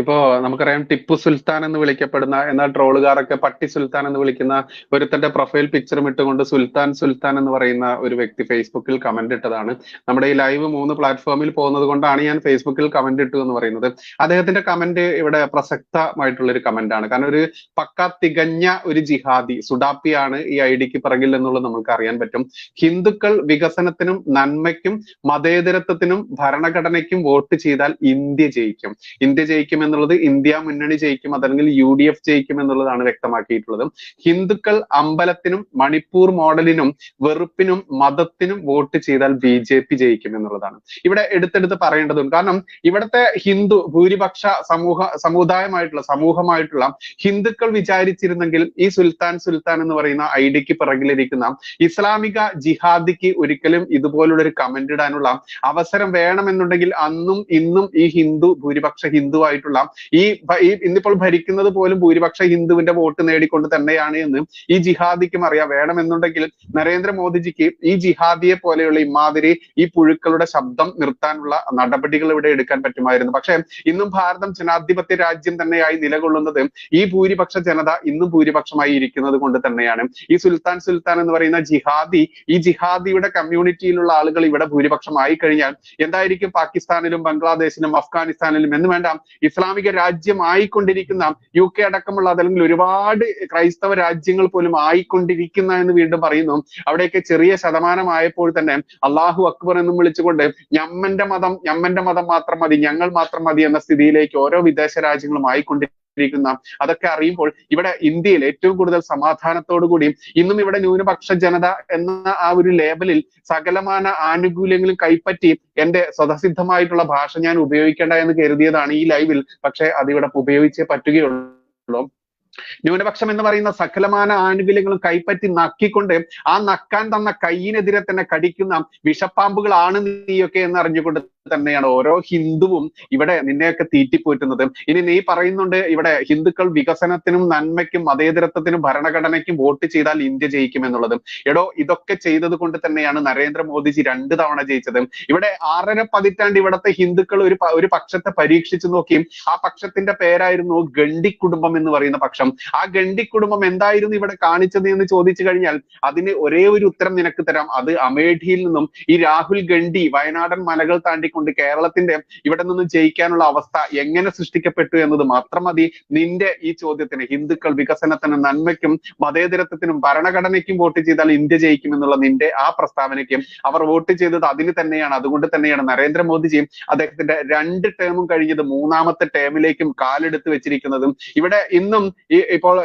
ഇപ്പോ നമുക്കറിയാം ടിപ്പു സുൽത്താൻ എന്ന് വിളിക്കപ്പെടുന്ന എന്നാൽ ട്രോളുകാരൊക്കെ പട്ടി സുൽത്താൻ എന്ന് വിളിക്കുന്ന ഒരുത്തന്റെ പ്രൊഫൈൽ പിക്ചറും ഇട്ടുകൊണ്ട് സുൽത്താൻ സുൽത്താൻ എന്ന് പറയുന്ന ഒരു വ്യക്തി ഫേസ്ബുക്കിൽ കമന്റ് ഇട്ടതാണ്. നമ്മുടെ ഈ ലൈവ് മൂന്ന് പ്ലാറ്റ്ഫോമിൽ പോകുന്നത് കൊണ്ടാണ് ഞാൻ ഫേസ്ബുക്കിൽ കമന്റ് ഇട്ടു എന്ന് പറയുന്നത്. അദ്ദേഹത്തിന്റെ കമന്റ് ഇവിടെ പ്രസക്തമായിട്ടുള്ള ഒരു കമന്റ് ആണ് കാരണം ഒരു പക്ക തികഞ്ഞ ഒരു ജിഹാദി സുഡാപ്പിയാണ് ഈ ഐ ഡിക്ക് പിറകിൽ എന്നുള്ളത് നമുക്ക് അറിയാൻ പറ്റും. ഹിന്ദുക്കൾ വികസനത്തിനും നന്മയ്ക്കും മതേതരത്വത്തിനും ഭരണഘടനയ്ക്കും വോട്ട് ചെയ്താൽ ഇന്ത്യ ജയിക്കും. ഇന്ത്യ ജയിക്കും എന്നുള്ളത് ഇന്ത്യ മുന്നണി ജയിക്കും അതല്ലെങ്കിൽ യു ഡി എഫ് ജയിക്കും എന്നുള്ളതാണ് വ്യക്തമാക്കിയിട്ടുള്ളത്. ഹിന്ദുക്കൾ അമ്പലത്തിനും മണിപ്പൂർ മോഡലിനും വെറുപ്പിനും മതത്തിനും വോട്ട് ചെയ്താൽ ബി ജെ പി ജയിക്കും എന്നുള്ളതാണ്. ഇവിടെ എടുത്തെടുത്ത് പറയേണ്ടതുണ്ട്. കാരണം ഇവിടുത്തെ ഹിന്ദു ഭൂരിപക്ഷ സമൂഹ സമുദായമായിട്ടുള്ള സമൂഹമായിട്ടുള്ള ഹിന്ദുക്കൾ വിചാരിച്ചിരുന്നെങ്കിൽ ഈ സുൽത്താൻ സുൽത്താൻ എന്ന് പറയുന്ന ഐഡിക്ക് പിറകിലിരിക്കുന്ന ഇസ്ലാമിക ജിഹാദിക്ക് ഒരിക്കലും ഇതുപോലുള്ള ഒരു കമന്റ് ഇടാനുള്ള അവസരം വേണമെന്നുണ്ടെങ്കിൽ അന്നും ഇന്നും ഈ ഹിന്ദു ഭൂരിപക്ഷ ഹിന്ദുവായിട്ടുള്ള ഭ- ഈ ഇന്നിപ്പോൾ ഭരിക്കുന്നത് പോലും ഭൂരിപക്ഷ ഹിന്ദുവിന്റെ വോട്ട് നേടിക്കൊണ്ട് തന്നെയാണ് എന്ന് ഈ ജിഹാദിക്കും അറിയാം. വേണമെന്നുണ്ടെങ്കിൽ നരേന്ദ്രമോദിജിക്ക് ഈ ജിഹാദിയെ പോലെയുള്ള ഇമാതിരി ഈ പുഴുക്കളുടെ ശബ്ദം നിർത്താനുള്ള നടപടികൾ ഇവിടെ എടുക്കാൻ പറ്റുമായിരുന്നു. പക്ഷേ ഇന്നും ഭാരതം ജനാധിപത്യ രാജ്യം തന്നെയായി നിലകൊള്ളുന്നത് ഈ ഭൂരിപക്ഷ ജനത ഇന്നും ഭൂരിപക്ഷമായി ഇരിക്കുന്നത് കൊണ്ട് തന്നെയാണ്. ഈ സുൽത്താൻ സുൽത്താൻ എന്ന് പറയുന്ന ജിഹാദി ഈ ജിഹാദിയുടെ കമ്മ്യൂണിറ്റിയിലുള്ള ആളുകൾ ഇവിടെ ഭൂരിപക്ഷമായി കഴിഞ്ഞാൽ എന്തായിരിക്കും പാകിസ്ഥാനിലും ബംഗ്ലാദേശിലും അഫ്ഗാനിസ്ഥാനിലും എന്ന് വേണ്ട ഇസ്ലാമിക രാജ്യമായിക്കൊണ്ടിരിക്കുന്ന യു കെ അടക്കമുള്ള അതല്ലെങ്കിൽ ഒരുപാട് ക്രൈസ്തവ രാജ്യങ്ങൾ പോലും ആയിക്കൊണ്ടിരിക്കുന്ന എന്ന് വീണ്ടും പറയുന്നു. അവിടെയൊക്കെ ചെറിയ ശതമാനമായപ്പോൾ തന്നെ അള്ളാഹു അക്ബർ എന്നും വിളിച്ചുകൊണ്ട് ഞമ്മന്റെ മതം ഞമ്മന്റെ മതം മാത്രം മതി ഞങ്ങൾ മാത്രം മതി എന്ന സ്ഥിതിയിലേക്ക് ഓരോ വിദേശ രാജ്യങ്ങളും ആയിക്കൊണ്ടിരിക്കുന്ന അതൊക്കെ അറിയുമ്പോൾ ഇവിടെ ഇന്ത്യയിൽ ഏറ്റവും കൂടുതൽ സമാധാനത്തോടു കൂടിയും ഇന്നും ഇവിടെ ന്യൂനപക്ഷ ജനത എന്ന ആ ഒരു ലേബലിൽ സകലമാന ആനുകൂല്യങ്ങളും കൈപ്പറ്റി എന്റെ സ്വതസിദ്ധമായിട്ടുള്ള ഭാഷ ഞാൻ ഉപയോഗിക്കേണ്ട എന്ന് കരുതിയതാണ് ഈ ലൈവിൽ പക്ഷെ അതിവിടെ ഉപയോഗിച്ചേ പറ്റുകയുള്ളൂ. ന്യൂനപക്ഷം എന്ന് പറയുന്ന സകലമാന ആനുകൂല്യങ്ങളും കൈപ്പറ്റി നക്കിക്കൊണ്ട് ആ നക്കാൻ തന്ന കൈയിനെതിരെ തന്നെ കടിക്കുന്ന വിഷപ്പാമ്പുകളാണ് നീയൊക്കെ എന്ന് അറിഞ്ഞുകൊണ്ട് തന്നെയാണ് ഓരോ ഹിന്ദുവും ഇവിടെ നിന്നെയൊക്കെ തീറ്റിപ്പോറ്റുന്നത്. ഇനി നീ പറയുന്നുണ്ട് ഇവിടെ ഹിന്ദുക്കൾ വികസനത്തിനും നന്മയ്ക്കും മതേതരത്വത്തിനും ഭരണഘടനയ്ക്കും വോട്ട് ചെയ്താൽ ഇന്ത്യ ജയിക്കും എന്നുള്ളത് എടോ ഇതൊക്കെ ചെയ്തത് കൊണ്ട് തന്നെയാണ് നരേന്ദ്രമോദിജി രണ്ട് തവണ ജയിച്ചത്. ഇവിടെ ആറര പതിറ്റാണ്ട് ഇവിടത്തെ ഹിന്ദുക്കൾ ഒരു ഒരു പക്ഷത്തെ പരീക്ഷിച്ചു നോക്കിയും ആ പക്ഷത്തിന്റെ പേരായിരുന്നു ഗണ്ഡി കുടുംബം എന്ന് പറയുന്ന പക്ഷം. ആ ഗണ്ഡി കുടുംബം എന്തായിരുന്നു ഇവിടെ കാണിച്ചത് എന്ന് ചോദിച്ചു കഴിഞ്ഞാൽ അതിന് ഒരേ ഒരു ഉത്തരം നിനക്ക് തരാം. അത് അമേഠിയിൽ നിന്നും ഈ രാഹുൽ ഗണ്ഡി വയനാടൻ മലകൾ താണ്ടിക്കൊണ്ട് കേരളത്തിന്റെ ഇവിടെ നിന്നും ജയിക്കാനുള്ള അവസ്ഥ എങ്ങനെ സൃഷ്ടിക്കപ്പെട്ടു എന്നത് മാത്രം മതി. നിന്റെ ഈ ചോദ്യത്തിന് ഹിന്ദുക്കൾ വികസനത്തിനും നന്മയ്ക്കും മതേതരത്വത്തിനും ഭരണഘടനയ്ക്കും വോട്ട് ചെയ്താൽ ഇന്ത്യ ജയിക്കും എന്നുള്ള നിന്റെ ആ പ്രസ്താവനയ്ക്കും അവർ വോട്ട് ചെയ്തത് അതിന് തന്നെയാണ്. അതുകൊണ്ട് തന്നെയാണ് നരേന്ദ്രമോദിജിയും അദ്ദേഹത്തിന്റെ രണ്ട് ടേമും കഴിഞ്ഞത് മൂന്നാമത്തെ ടേമിലേക്കും കാലെടുത്ത് വെച്ചിരിക്കുന്നതും. ഇവിടെ ഇന്നും ഈ ഇപ്പോൾ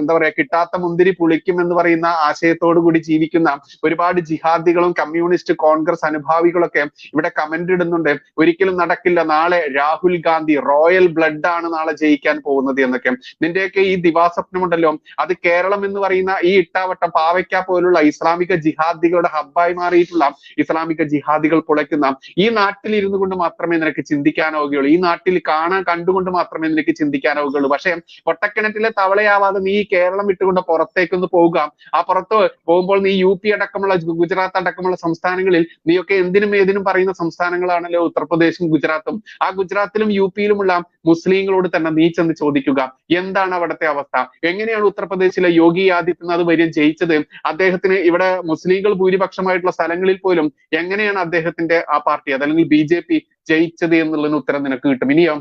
എന്താ പറയാ കിട്ടാത്ത മുന്തിരി പുളിക്കും എന്ന് പറയുന്ന ആശയത്തോടു കൂടി ജീവിക്കുന്ന ഒരുപാട് ജിഹാദികളും കമ്മ്യൂണിസ്റ്റ് കോൺഗ്രസ് അനുഭാവികളൊക്കെ ഇവിടെ കമന്റ് ഇടുന്നുണ്ട്. ഒരിക്കലും നടക്കില്ല. നാളെ രാഹുൽ ഗാന്ധി റോയൽ ബ്ലഡ് ആണ് നാളെ ജയിക്കാൻ പോകുന്നത് എന്നൊക്കെ. നിന്റെയൊക്കെ ഈ ദിവാസ്വപ്നമുണ്ടല്ലോ. അത് കേരളം എന്ന് പറയുന്ന ഈ ഇട്ടാവട്ടം പാവയ്ക്ക പോലുള്ള ഇസ്ലാമിക ജിഹാദികളുടെ ഹബ്ബായി മാറിയിട്ടുള്ള ഇസ്ലാമിക ജിഹാദികൾ പുളയ്ക്കുന്ന ഈ നാട്ടിൽ ഇരുന്നു കൊണ്ട് മാത്രമേ നിനക്ക് ചിന്തിക്കാനാവുകയുള്ളൂ. ഈ നാട്ടിൽ കാണാൻ കണ്ടുകൊണ്ട് മാത്രമേ നിനക്ക് ചിന്തിക്കാനാവുകയുള്ളൂ. പക്ഷെ പൊട്ടക്കിണറ്റിലെ തവളയാവാതെ നീ കേരളം വിട്ടുകൊണ്ട് പുറത്തേക്കൊന്ന് പോവുക. ആ പുറത്ത് പോകുമ്പോൾ നീ യു പി അടക്കമുള്ള ഗുജറാത്ത് അടക്കമുള്ള സംസ്ഥാനങ്ങളിൽ നീയൊക്കെ എന്തിനും ഏതിനും പറയുന്ന സംസ്ഥാനങ്ങളാണല്ലോ ഉത്തർപ്രദേശും ഗുജറാത്തും. ആ ഗുജറാത്തിലും യു പിയിലുമുള്ള മുസ്ലിങ്ങളോട് തന്നെ നീ ചെന്ന് ചോദിക്കുക എന്താണ് അവിടുത്തെ അവസ്ഥ? എങ്ങനെയാണ് ഉത്തർപ്രദേശിലെ യോഗി ആദിത്യനാഥ് വര്യൻ ജയിച്ചത്? അദ്ദേഹത്തിന് ഇവിടെ മുസ്ലിങ്ങൾ ഭൂരിപക്ഷമായിട്ടുള്ള സ്ഥലങ്ങളിൽ പോലും എങ്ങനെയാണ് അദ്ദേഹത്തിന്റെ ആ പാർട്ടി അതല്ലെങ്കിൽ ബി ജെ പി ജയിച്ചത് എന്നുള്ളതിന് ഉത്തരം നിനക്ക് കിട്ടും. ഇനിയോ?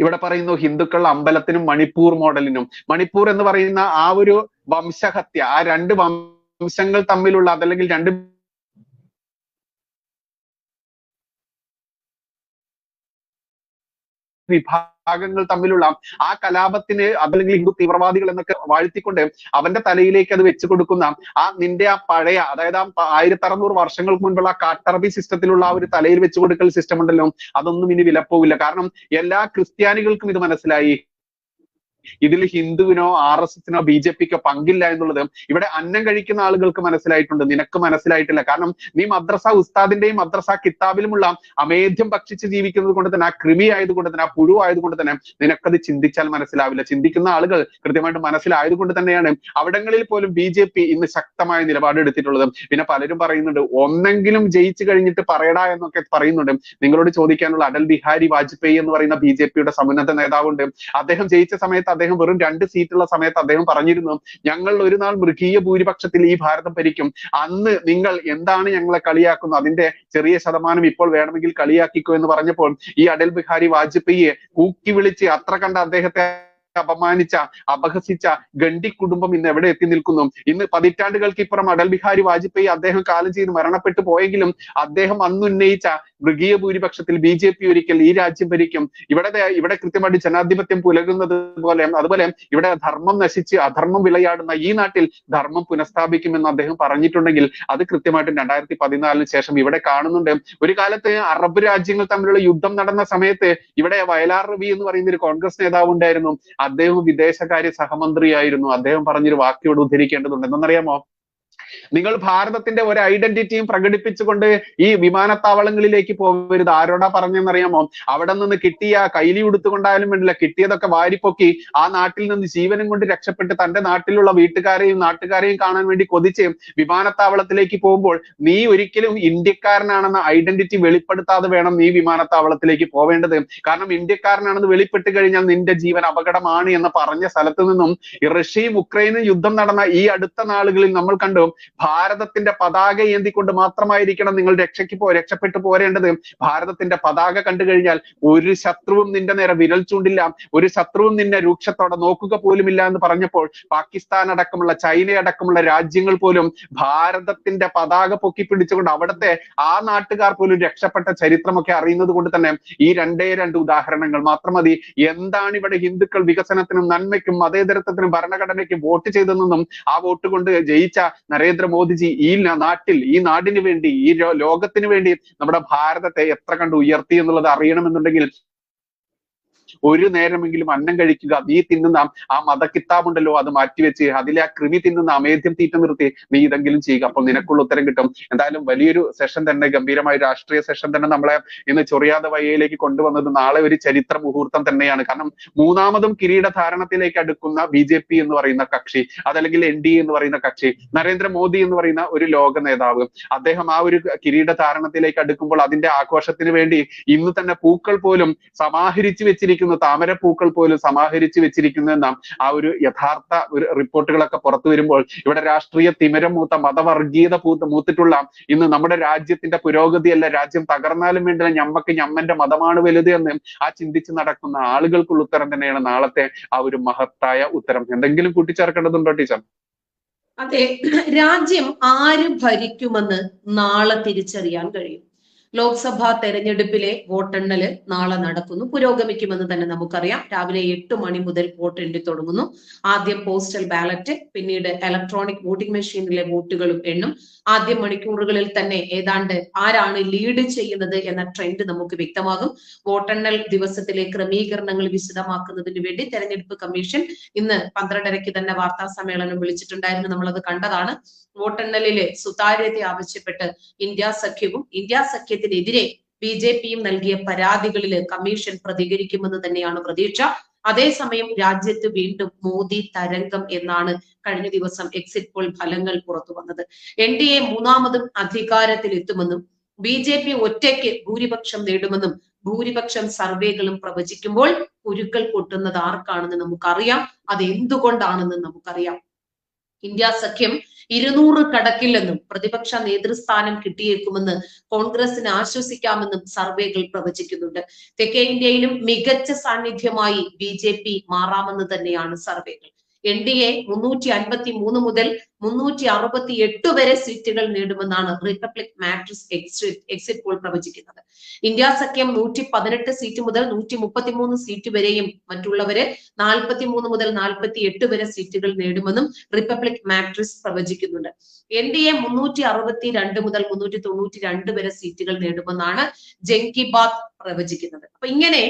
ഇവിടെ പറയുന്നു ഹിന്ദുക്കൾ അമ്പലത്തിനും മണിപ്പൂർ മോഡലിനും. മണിപ്പൂർ എന്ന് പറയുന്ന ആ ഒരു വംശഹത്യ ആ രണ്ട് വംശങ്ങൾ തമ്മിലുള്ള അതല്ലെങ്കിൽ രണ്ട് വിഭാഗങ്ങൾ തമ്മിലുള്ള ആ കലാപത്തിന് അതല്ലെങ്കിൽ ഹിന്ദു തീവ്രവാദികൾ എന്നൊക്കെ വാഴ്ത്തിക്കൊണ്ട് അവന്റെ തലയിലേക്ക് അത് വെച്ചു കൊടുക്കുന്ന ആ നിന്റെ ആ പഴയ അതായത് ആ ആയിരത്തി അറുന്നൂറ് വർഷങ്ങൾക്ക് മുൻപുള്ള കാട്ടറബി സിസ്റ്റത്തിലുള്ള ആ ഒരു തലയിൽ വെച്ചു കൊടുക്കൽ സിസ്റ്റം ഉണ്ടല്ലോ അതൊന്നും ഇനി വിലപ്പോവില്ല. കാരണം എല്ലാ ക്രിസ്ത്യാനികൾക്കും ഇത് മനസ്സിലായി. ഇതിൽ ഹിന്ദുവിനോ ആർ എസ് എസിനോ ബി ജെ പിക്കോ പങ്കില്ല എന്നുള്ളത് ഇവിടെ അന്നം കഴിക്കുന്ന ആളുകൾക്ക് മനസ്സിലായിട്ടുണ്ട്. നിനക്ക് മനസ്സിലായിട്ടില്ല. കാരണം നീ മദ്രസ ഉസ്താദിന്റെയും മദ്രസ കിതാബിലുമുള്ള അമേധ്യം ഭക്ഷിച്ച് ജീവിക്കുന്നത് കൊണ്ട് തന്നെ ആ കൃമി ആയതുകൊണ്ട് തന്നെ ആ പുഴു ആയതുകൊണ്ട് തന്നെ നിനക്കത് ചിന്തിച്ചാൽ മനസ്സിലാവില്ല. ചിന്തിക്കുന്ന ആളുകൾ കൃത്യമായിട്ട് മനസ്സിലായതുകൊണ്ട് തന്നെയാണ് അവിടങ്ങളിൽ പോലും ബി ജെ പി ഇന്ന് ശക്തമായ നിലപാട് എടുത്തിട്ടുള്ളത്. പിന്നെ പലരും പറയുന്നുണ്ട് ഒന്നെങ്കിലും ജയിച്ചു കഴിഞ്ഞിട്ട് പറയടാ എന്നൊക്കെ പറയുന്നുണ്ട്. നിങ്ങളോട് ചോദിക്കാനുള്ള അടൽ ബിഹാരി വാജ്പേയി എന്ന് പറയുന്ന ബി ജെ പിയുടെ സമുന്നത നേതാവുണ്ട്. അദ്ദേഹം ജയിച്ച സമയത്ത് അദ്ദേഹം വെറും രണ്ട് സീറ്റുള്ള സമയത്ത് അദ്ദേഹം പറഞ്ഞിരുന്നു ഞങ്ങൾ ഒരു നാൾ മൃഗീയ ഭൂരിപക്ഷത്തിൽ ഈ ഭാരതം ഭരിക്കും. അന്ന് നിങ്ങൾ എന്താണ് ഞങ്ങളെ കളിയാക്കുന്നത്? അതിന്റെ ചെറിയ ശതമാനം ഇപ്പോൾ വേണമെങ്കിൽ കളിയാക്കിക്കോ എന്ന് പറഞ്ഞപ്പോൾ ഈ അടൽ ബിഹാരി വാജ്പേയിയെ കൂക്കി വിളിച്ച് അത്ര കണ്ട അദ്ദേഹത്തെ അപമാനിച്ച അപഹസിച്ച ഗണ്ഡി കുടുംബം ഇന്ന് എവിടെ എത്തി നിൽക്കുന്നു? ഇന്ന് പതിറ്റാണ്ടുകൾക്ക് ഇപ്പുറം അടൽ ബിഹാരി വാജ്പേയി അദ്ദേഹം കാലം ചെയ്ത് മരണപ്പെട്ടു പോയെങ്കിലും അദ്ദേഹം അന്ന് ഉന്നയിച്ച മൃഗീയ ഭൂരിപക്ഷത്തിൽ ബി ജെ പി ഒരിക്കൽ ഈ രാജ്യം ഭരിക്കും. ഇവിടെ ഇവിടെ കൃത്യമായിട്ട് ജനാധിപത്യം പുലരുന്നത് പോലെ അതുപോലെ ഇവിടെ ധർമ്മം നശിച്ച് അധർമ്മം വിളയാടുന്ന ഈ നാട്ടിൽ ധർമ്മം പുനഃസ്ഥാപിക്കുമെന്ന് അദ്ദേഹം പറഞ്ഞിട്ടുണ്ടെങ്കിൽ അത് കൃത്യമായിട്ടും രണ്ടായിരത്തി പതിനാലിന് ശേഷം ഇവിടെ കാണുന്നുണ്ട്. ഒരു കാലത്ത് അറബ് രാജ്യങ്ങൾ തമ്മിലുള്ള യുദ്ധം നടന്ന സമയത്ത് ഇവിടെ വയലാർ റവി എന്ന് പറയുന്ന ഒരു കോൺഗ്രസ് നേതാവ് ഉണ്ടായിരുന്നു. അദ്ദേഹം വിദേശകാര്യ സഹമന്ത്രിയായിരുന്നു. അദ്ദേഹം പറഞ്ഞൊരു വാക്കിയോട് ഉദ്ധരിക്കേണ്ടതുണ്ട്. എന്തെന്നറിയാമോ നിങ്ങൾ ഭാരതത്തിന്റെ ഒരു ഐഡന്റിറ്റിയും പ്രകടിപ്പിച്ചുകൊണ്ട് ഈ വിമാനത്താവളങ്ങളിലേക്ക് പോകരുത്. ആരോടാ പറഞ്ഞെന്നറിയാമോ? അവിടെ നിന്ന് കിട്ടിയ കൈലി ഉടുത്തുകൊണ്ടായാലും വേണ്ടില്ല. കിട്ടിയതൊക്കെ വാരിപ്പൊക്കി ആ നാട്ടിൽ നിന്ന് ജീവനും കൊണ്ട് രക്ഷപ്പെട്ട് തന്റെ നാട്ടിലുള്ള വീട്ടുകാരെയും നാട്ടുകാരെയും കാണാൻ വേണ്ടി കൊതിച്ച് വിമാനത്താവളത്തിലേക്ക് പോകുമ്പോൾ നീ ഒരിക്കലും ഇന്ത്യക്കാരനാണെന്ന ഐഡന്റിറ്റി വെളിപ്പെടുത്താതെ വേണം നീ വിമാനത്താവളത്തിലേക്ക് പോവേണ്ടത്. കാരണം ഇന്ത്യക്കാരനാണെന്ന് വെളിപ്പെട്ട് കഴിഞ്ഞാൽ നിന്റെ ജീവൻ അപകടമാണ് എന്ന് പറഞ്ഞ സ്ഥലത്ത് നിന്നും റഷ്യയും ഉക്രൈനും യുദ്ധം നടന്ന ഈ അടുത്ത നാളുകളിൽ നമ്മൾ കണ്ടു ഭാരതത്തിന്റെ പതാക ഏന്തിക്കൊണ്ട് മാത്രമായിരിക്കണം നിങ്ങൾ രക്ഷയ്ക്ക് പോ രക്ഷപ്പെട്ടു പോരേണ്ടത്. ഭാരതത്തിന്റെ പതാക കണ്ടു കഴിഞ്ഞാൽ ഒരു ശത്രുവും നിന്റെ നേരെ വിരൽ ചൂണ്ടില്ല. ഒരു ശത്രുവും നിന്നെ രൂക്ഷത്തോടെ നോക്കുക പോലുമില്ല എന്ന് പറഞ്ഞപ്പോൾ പാകിസ്ഥാൻ അടക്കമുള്ള ചൈന അടക്കമുള്ള രാജ്യങ്ങൾ പോലും ഭാരതത്തിന്റെ പതാക പൊക്കി പിടിച്ചുകൊണ്ട് അവിടുത്തെ ആ നാട്ടുകാർ പോലും രക്ഷപ്പെട്ട ചരിത്രമൊക്കെ അറിയുന്നത് കൊണ്ട് തന്നെ ഈ രണ്ടേ രണ്ട് ഉദാഹരണങ്ങൾ മാത്രം മതി. എന്താണ് ഇവിടെ ഹിന്ദുക്കൾ വികസനത്തിനും നന്മയ്ക്കും മതേതരത്വത്തിനും ഭരണഘടനയ്ക്കും വോട്ട് ചെയ്തതെന്നും ആ വോട്ട് കൊണ്ട് ജയിച്ച നരേന്ദ്രമോദിജി ഈ നാട്ടിൽ ഈ നാടിന് വേണ്ടി ഈ ലോകത്തിന് വേണ്ടി നമ്മുടെ ഭാരതത്തെ എത്ര കണ്ട് ഉയർത്തി എന്നുള്ളത് അറിയണമെന്നുണ്ടെങ്കിൽ ഒരു നേരമെങ്കിലും അന്നം കഴിക്കുക. നീ തിന്നുന്ന ആ മതക്കിത്താബുണ്ടല്ലോ അത് മാറ്റിവെച്ച്. അതിലെ ആ കൃമി തിന്നുന്ന അമേദ്യം തീറ്റ നിർത്തി നീ ഇതെങ്കിലും ചെയ്യുക. അപ്പോൾ നിനക്കുള്ള ഉത്തരം കിട്ടും. എന്തായാലും വലിയൊരു സെഷൻ തന്നെ ഗംഭീരമായ രാഷ്ട്രീയ സെഷൻ തന്നെ നമ്മളെ ഇന്ന് ചൊറിയാതെ വയ്യയിലേക്ക് കൊണ്ടുവന്നത് നാളെ ഒരു ചരിത്ര മുഹൂർത്തം തന്നെയാണ്. കാരണം മൂന്നാമതും കിരീടധാരണത്തിലേക്ക് അടുക്കുന്ന ബി ജെ പി എന്ന് പറയുന്ന കക്ഷി അതല്ലെങ്കിൽ എൻ ഡി എന്ന് പറയുന്ന കക്ഷി നരേന്ദ്രമോദി എന്ന് പറയുന്ന ഒരു ലോക നേതാവ് അദ്ദേഹം ആ ഒരു കിരീടധാരണത്തിലേക്ക് അടുക്കുമ്പോൾ അതിന്റെ ആഘോഷത്തിന് വേണ്ടി ഇന്ന് തന്നെ പൂക്കൾ പോലും സമാഹരിച്ചു വെച്ചിരിക്കുന്നു താമര പൂക്കൾ പോലും സമാഹരിച്ചു വെച്ചിരിക്കുന്ന ആ ഒരു യഥാർത്ഥ ഒരു റിപ്പോർട്ടുകളൊക്കെ പുറത്തു വരുമ്പോൾ ഇവിടെ രാഷ്ട്രീയ തിമിരം മൂത്ത മതവർഗീയത പൂത്ത് മൂത്തിട്ടുള്ള ഇന്ന് നമ്മുടെ രാജ്യത്തിന്റെ പുരോഗതിയല്ല രാജ്യം തകർന്നാലും വേണ്ടില്ല ഞമ്മക്ക് ഞമ്മന്റെ മതമാണ് വലുത് എന്ന് ആ ചിന്തിച്ച് നടക്കുന്ന ആളുകൾക്കുള്ള ഉത്തരം തന്നെയാണ് നാളത്തെ ആ ഒരു മഹത്തായ ഉത്തരം. എന്തെങ്കിലും കൂട്ടിച്ചേർക്കേണ്ടതുണ്ടോ ടീച്ചർ? അതെ രാജ്യം ആര് ഭരിക്കുമെന്ന് നാളെ തിരിച്ചറിയാൻ കഴിയും. ലോക്സഭാ തെരഞ്ഞെടുപ്പിലെ വോട്ടെണ്ണൽ നാളെ നടക്കുന്നു. പുരോഗമിക്കുമെന്ന് തന്നെ നമുക്കറിയാം. രാവിലെ എട്ട് മണി മുതൽ വോട്ട് എണ്ണി തുടങ്ങുന്നു. ആദ്യം പോസ്റ്റൽ ബാലറ്റ് പിന്നീട് ഇലക്ട്രോണിക് വോട്ടിംഗ് മെഷീനിലെ വോട്ടുകളും എണ്ണും. ആദ്യ മണിക്കൂറുകളിൽ തന്നെ ഏതാണ്ട് ആരാണ് ലീഡ് ചെയ്യുന്നത് എന്ന ട്രെൻഡ് നമുക്ക് വ്യക്തമാകും. വോട്ടെണ്ണൽ ദിവസത്തിലെ ക്രമീകരണങ്ങൾ വിശദമാക്കുന്നതിന് വേണ്ടി തെരഞ്ഞെടുപ്പ് കമ്മീഷൻ ഇന്ന് പന്ത്രണ്ടരയ്ക്ക് തന്നെ വാർത്താ സമ്മേളനം വിളിച്ചിട്ടുണ്ടായിരുന്നു. നമ്മളത് കണ്ടതാണ്. വോട്ടെണ്ണലിലെ സുതാര്യത ആവശ്യപ്പെട്ട് ഇന്ത്യ സഖ്യവും ഇന്ത്യ സഖ്യത്തിനെതിരെ ബി ജെ പിയും നൽകിയ പരാതികളിൽ കമ്മീഷൻ പ്രതികരിക്കുമെന്ന് തന്നെയാണ് പ്രതീക്ഷ. അതേസമയം രാജ്യത്ത് വീണ്ടും മോദി തരംഗം എന്നാണ് കഴിഞ്ഞ ദിവസം എക്സിറ്റ് പോൾ ഫലങ്ങൾ പുറത്തു വന്നത്. എൻ ഡി എ മൂന്നാമതും അധികാരത്തിൽ എത്തുമെന്നും ബി ജെ പി ഒറ്റയ്ക്ക് ഭൂരിപക്ഷം നേടുമെന്നും ഭൂരിപക്ഷം സർവേകളും പ്രവചിക്കുമ്പോൾ കുരുക്കൾ പൊട്ടുന്നത് ആർക്കാണെന്ന് നമുക്കറിയാം. അത് എന്തുകൊണ്ടാണെന്ന് നമുക്കറിയാം. ഇന്ത്യ സഖ്യം ഇരുന്നൂറ് കടക്കില്ലെന്നും പ്രതിപക്ഷ നേതൃസ്ഥാനം കിട്ടിയേക്കുമെന്ന് കോൺഗ്രസിന് ആശ്വസിക്കാമെന്നും സർവേകൾ പ്രവചിക്കുന്നുണ്ട്. തെക്കേ ഇന്ത്യയിലും മികച്ച സാന്നിധ്യമായി ബി മാറാമെന്ന് തന്നെയാണ് സർവേകൾ. എൻ ഡി എ മുന്നൂറ്റി അൻപത്തി മൂന്ന് മുതൽ മുന്നൂറ്റി അറുപത്തി എട്ട് വരെ സീറ്റുകൾ നേടുമെന്നാണ് Republic Matrix exit exit poll പ്രവചിക്കുന്നത്. ഇന്ത്യ സഖ്യം നൂറ്റി പതിനെട്ട് സീറ്റ് മുതൽ നൂറ്റി മുപ്പത്തി മൂന്ന് സീറ്റ് വരെയും മറ്റുള്ളവര് നാൽപ്പത്തി മൂന്ന് മുതൽ നാൽപ്പത്തി എട്ട് വരെ സീറ്റുകൾ നേടുമെന്നും റിപ്പബ്ലിക് മാട്രിക്സ് പ്രവചിക്കുന്നുണ്ട്. എൻ ഡി എ മുന്നൂറ്റി അറുപത്തി രണ്ട് മുതൽ മുന്നൂറ്റി തൊണ്ണൂറ്റി രണ്ട് വരെ സീറ്റുകൾ നേടുമെന്നാണ് ജങ്കി ബാത് പ്രവചിക്കുന്നത്. അപ്പൊ ഇങ്ങനെ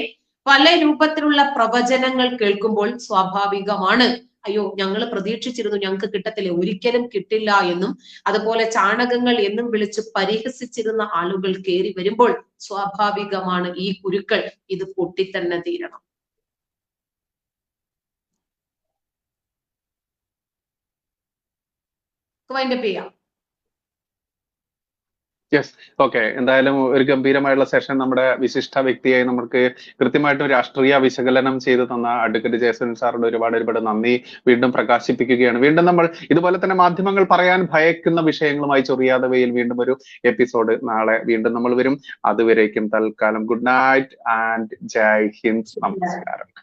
പല രൂപത്തിലുള്ള പ്രവചനങ്ങൾ കേൾക്കുമ്പോൾ സ്വാഭാവികമാണ് അയ്യോ ഞങ്ങൾ പ്രതീക്ഷിച്ചിരുന്നു ഞങ്ങൾക്ക് കിട്ടത്തില്ല? ഒരിക്കലും കിട്ടില്ല എന്നും അതുപോലെ ചാണകങ്ങൾ എന്നും വിളിച്ച് പരിഹസിച്ചിരുന്ന ആളുകൾ കയറി വരുമ്പോൾ സ്വാഭാവികമാണ് ഈ കുരുക്കൾ ഇത് പൊട്ടിത്തന്നെ തീരണം. വൈൻഡപ്പ് ചെയ്യാം യെസ് ഓക്കെ എന്തായാലും ഒരു ഗംഭീരമായിട്ടുള്ള സെഷൻ നമ്മുടെ വിശിഷ്ട വ്യക്തിയായി നമുക്ക് കൃത്യമായിട്ട് രാഷ്ട്രീയ വിശകലനം ചെയ്തു തന്ന അഡ്വക്കേറ്റ് ജയസൻ സാറിന് ഒരുപാട് ഒരുപാട് നന്ദി. വീണ്ടും പ്രകാശിപ്പിക്കുകയാണ്. വീണ്ടും നമ്മൾ ഇതുപോലെ തന്നെ മാധ്യമങ്ങൾ പറയാൻ ഭയക്കുന്ന വിഷയങ്ങളുമായി ചൊറിയാതവയിൽ വീണ്ടും ഒരു എപ്പിസോഡ് നാളെ വീണ്ടും നമ്മൾ വരും. അതുവരേക്കും തൽക്കാലം. Good night and Jai Hind നമസ്കാരം.